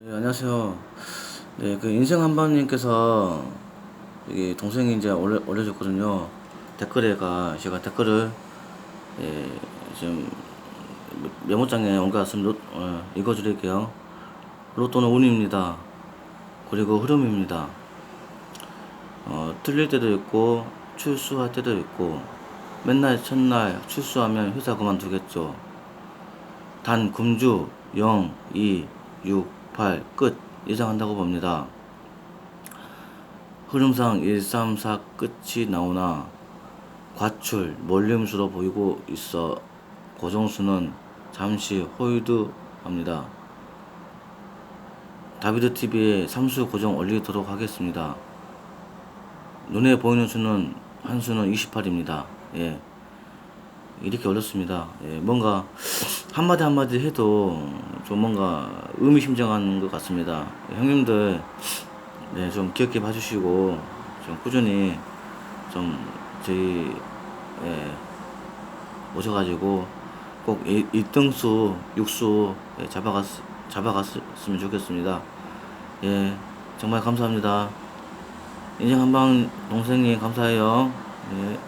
네, 안녕하세요. 네, 그 인생 한번님께서 이게 동생이 이제 올려, 올려줬거든요. 댓글에가 제가 댓글을 예, 좀 메모장에 옮겨왔으면 로- 어, 읽어드릴게요. 로또는 운입니다. 그리고 흐름입니다. 어, 틀릴 때도 있고 출수할 때도 있고 맨날 첫날 출수하면 회사 그만두겠죠. 단 금주 0, 2, 6, 8, 끝 예상한다고 봅니다. 흐름상 1, 3, 4 끝이 나오나 과출, 몰림수로 보이고 있어 고정수는 잠시 홀드합니다. 다비드 TV에 삼수 고정 올리도록 하겠습니다. 눈에 보이는 수는 한 수는 28입니다. 예. 이렇게 올렸습니다. 예, 뭔가 한마디 한마디 해도 좀 뭔가 의미심장한 것 같습니다. 형님들 네, 좀 귀엽게 봐주시고 좀 꾸준히 좀 저희 예, 오셔가지고 꼭 1등수, 6수 예, 잡아갔, 잡아갔으면 좋겠습니다. 예, 정말 감사합니다. 인생 한방 동생님 감사해요. 예.